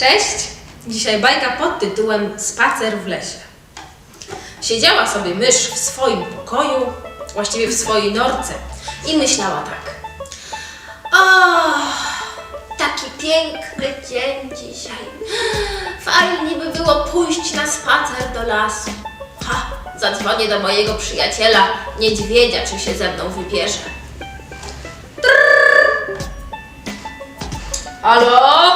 Cześć! Dzisiaj bajka pod tytułem Spacer w lesie. Siedziała sobie mysz w swoim pokoju, właściwie w swojej norce i myślała tak. O, taki piękny dzień dzisiaj. Fajnie by było pójść na spacer do lasu. Ha, zadzwonię do mojego przyjaciela niedźwiedzia, czy się ze mną wybierze. Halo?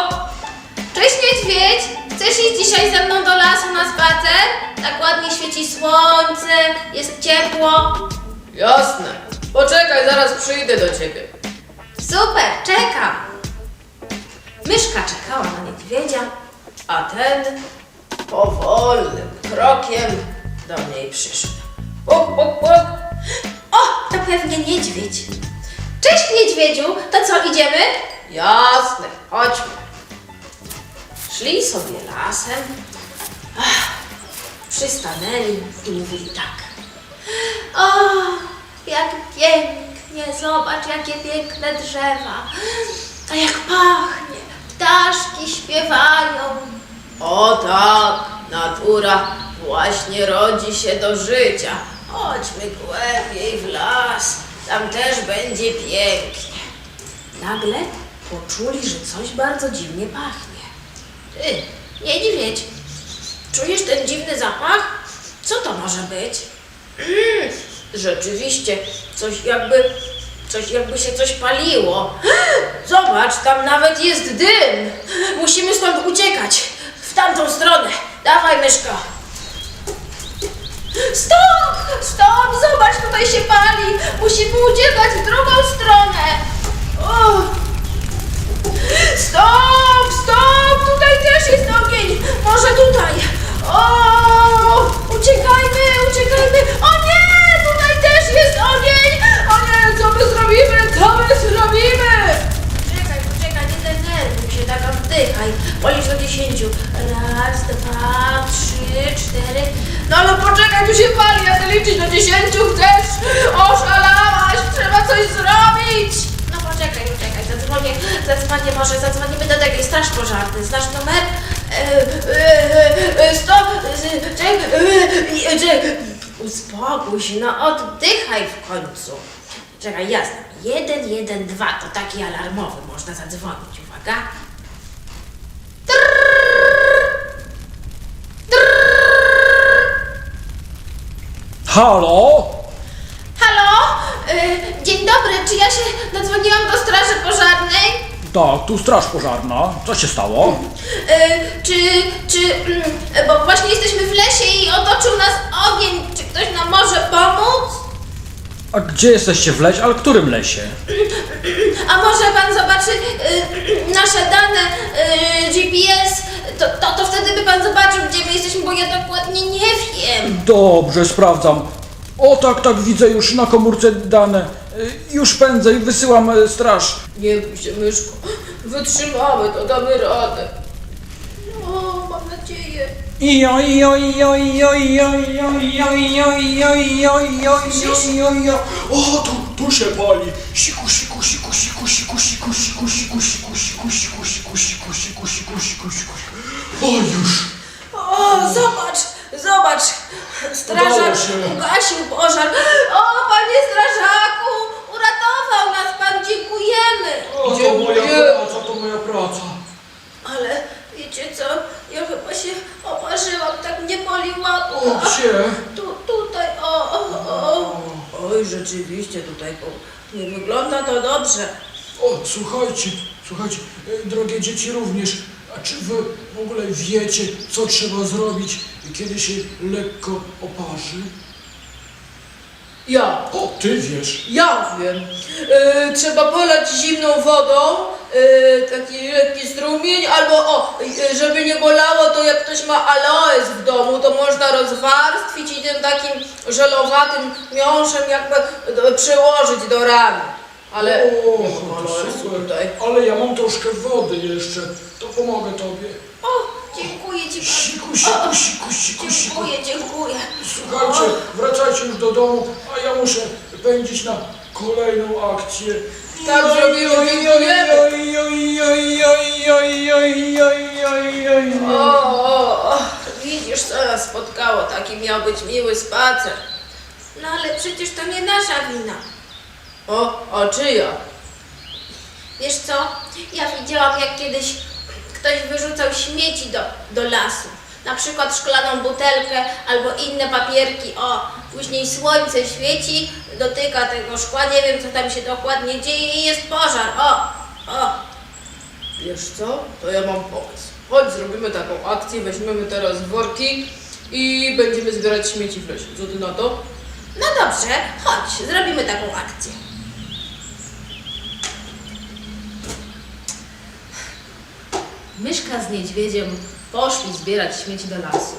Cześć niedźwiedź! Chcesz iść dzisiaj ze mną do lasu na spacer? Tak ładnie świeci słońce, jest ciepło. Jasne. Poczekaj, zaraz przyjdę do ciebie. Super, czekam. Myszka czekała na niedźwiedzia, a ten powolnym krokiem do niej przyszedł. Puk, puk, puk. O, to pewnie niedźwiedź. Cześć niedźwiedziu, to co, idziemy? Jasne, chodźmy. Szli sobie lasem, Ach, przystanęli i mówili tak. O, jak pięknie, zobacz jakie piękne drzewa. A jak pachnie, ptaszki śpiewają. O tak, natura właśnie rodzi się do życia. Chodźmy głębiej w las, tam też będzie pięknie. Nagle poczuli, że coś bardzo dziwnie pachnie. Ty, niedźwiedź, czujesz ten dziwny zapach? Co to może być? Mm, rzeczywiście, coś jakby, coś jakby się coś paliło. Zobacz, tam nawet jest dym. Musimy stąd uciekać. W tamtą stronę. Dawaj, myszko. Stop! Stop! Zobacz, tutaj się pali. Musimy uciekać w drugą stronę. O! Stop! Stop! Tutaj też jest ogień! Może tutaj! O! Uciekajmy! Uciekajmy! O nie! Tutaj też jest ogień! O nie! Co my zrobimy? Co my zrobimy? Czekaj, poczekaj, nie denerwuj się, tak oddychaj. Policz do dziesięciu. Raz, dwa, trzy, cztery. No ale poczekaj, tu się pali, ja chcę liczyć do dziesięciu chcesz? Oszalałaś! Trzeba coś zrobić! No poczekaj, poczekaj, zadzwonię, zadzwonię może, zadzwonimy do takiej straż pożarnej. Znasz numer? E, e, e, Sto, e, czekaj. Uspokój się, no oddychaj w końcu. Czekaj, jasne. Jeden, jeden, dwa, to taki alarmowy, można zadzwonić, uwaga. Halo? Y, dzień dobry, czy ja się dodzwoniłam do straży pożarnej? Tak, tu straż pożarna. Co się stało? Y, czy, czy, mm, bo właśnie jesteśmy w lesie i otoczył nas ogień. Czy ktoś nam może pomóc? A gdzie jesteście w lesie? Ale którym lesie? A może pan zobaczy y, nasze dane y, GPS? To, to, to wtedy by pan zobaczył, gdzie my jesteśmy, bo ja dokładnie nie wiem. Dobrze, sprawdzam. O tak, tak, widzę już na komórce dane. Y, Już pędzę i wysyłam e, straż. Nie bój się, myszko. Wytrzymamy, to damy radę. O, mam nadzieję. Ijo, ijo, ijo, ijo, ijo, ijo, ijo, ijo, ijo, ijo, ijo, ijo, ijo. O, tu, tu się pali. Siku, siku, siku, siku, siku, siku, siku, siku, siku, siku, siku, siku, siku, siku, siku, siku, siku. O, już. O, zobacz, zobacz. Strażak ugasił pożar. O, panie strażaku, uratował nas pan, dziękujemy. O, to moja praca, to moja praca. Ale wiecie co, ja chyba się oparzyłam, tak mnie boli łapka. O, gdzie? Tu, tutaj, o, o, o. Oj, rzeczywiście tutaj to nie wygląda to dobrze. O, słuchajcie, słuchajcie, e, drogie dzieci również, a czy wy w ogóle wiecie, co trzeba zrobić, kiedy się lekko oparzy? Ja, O, ty wiesz. ja wiem. E, trzeba polać zimną wodą, e, taki lekki strumień, albo o, e, żeby nie bolało, to jak ktoś ma aloes w domu, to można rozwarstwić i tym takim żelowatym miąższem jakby przyłożyć do rany. Ale o, super. tutaj. Ale ja mam troszkę wody jeszcze, to pomogę tobie. O, dziękuję ci pan. Siku, siku, siku, siku, siku. Dziękuję, dziękuję. Słuchajcie, wracajcie już do domu, a ja muszę pędzić na kolejną akcję. Tak zrobimy, dziękujemy. Oj, oj, oj, oj, oj, oj, oj, oj, oj, oj, oj. O, o, o, widzisz, co nas spotkało. Taki miał być miły spacer. No ale przecież to nie nasza wina. O, a czyja? Wiesz co? Ja widziałam, jak kiedyś ktoś wyrzucał śmieci do, do lasu. Na przykład szklaną butelkę albo inne papierki. O, później słońce świeci, dotyka tego szkła, nie wiem co tam się dokładnie dzieje i jest pożar. O, o. Wiesz co? To ja mam pomysł. Chodź, zrobimy taką akcję, weźmiemy teraz worki i będziemy zbierać śmieci w lesie. Co ty na to? No dobrze, chodź, zrobimy taką akcję. Myszka z niedźwiedziem poszli zbierać śmieci do lasu.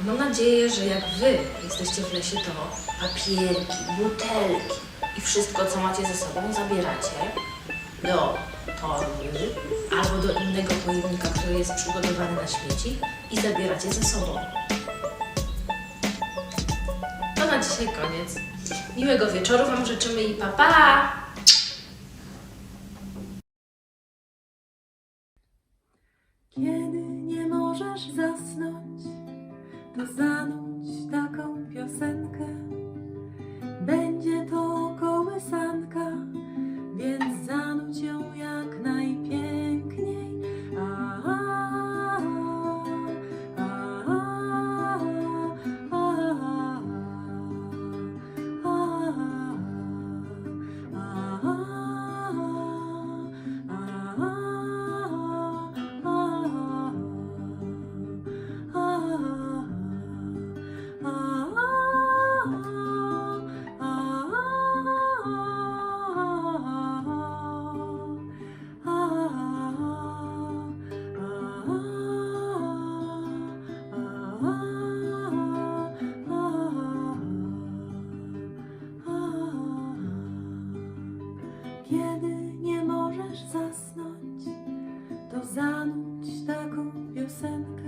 A Mam nadzieję, że jak wy jesteście w lesie, to papierki, butelki i wszystko, co macie ze sobą, zabieracie do torby albo do innego pojemnika, który jest przygotowany na śmieci i zabieracie ze sobą. To na dzisiaj koniec. Miłego wieczoru Wam życzymy i pa pa! Kiedy nie możesz zasnąć, to zanuć taką piosenkę. To zanuć